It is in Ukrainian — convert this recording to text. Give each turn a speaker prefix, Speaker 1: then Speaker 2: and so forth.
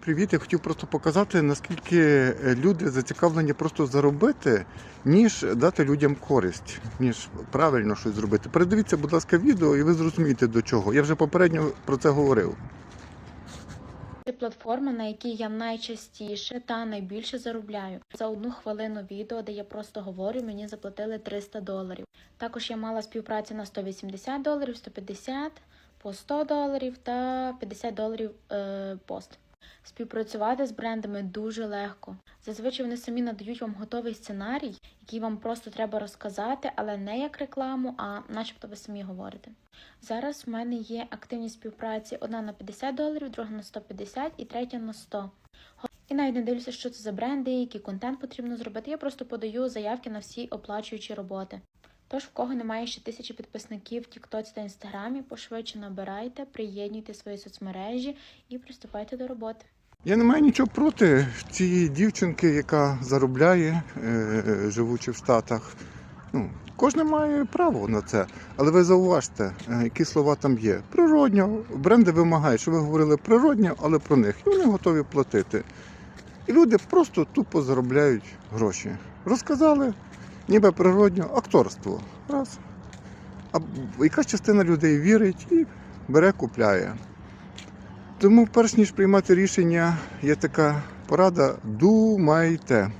Speaker 1: Привіт, я хотів просто показати, наскільки е, люди зацікавлені просто заробити, ніж дати людям користь, ніж правильно щось зробити. Передивіться, будь ласка, відео, і ви зрозумієте до чого. Я вже попередньо про це говорив.
Speaker 2: Це платформа, на якій я найчастіше та найбільше заробляю. За одну хвилину відео, де я просто говорю, мені заплатили 300 доларів. Також я мала співпрацю на 180 доларів, 150, по 100 доларів та 50 доларів е, пост. Співпрацювати з брендами дуже легко. Зазвичай вони самі надають вам готовий сценарій, який вам просто треба розказати, але не як рекламу, а начебто ви самі говорите. Зараз в мене є активні співпраці: одна на 50 доларів, друга на 150 і третя на 100. І навіть не дивлюся, що це за бренди, який контент потрібно зробити. Я просто подаю заявки на всі оплачуючі роботи. Тож, в кого немає ще тисячі підписників в Тіктоці та Інстаграмі, пошвидше набирайте, приєднуйте свої соцмережі і приступайте до роботи.
Speaker 1: Я не маю нічого проти цієї дівчинки, яка заробляє, е, живучи в Штатах. Ну, кожен має право на це. Але ви зауважте, е, які слова там є. Природньо. Бренди вимагають, що ви говорили природньо, але про них. І вони готові платити. І люди просто тупо заробляють гроші. Розказали, ніби природньо, акторство. Раз. А якась частина людей вірить і бере, купляє. Тому, перш ніж приймати рішення, є така порада: думайте.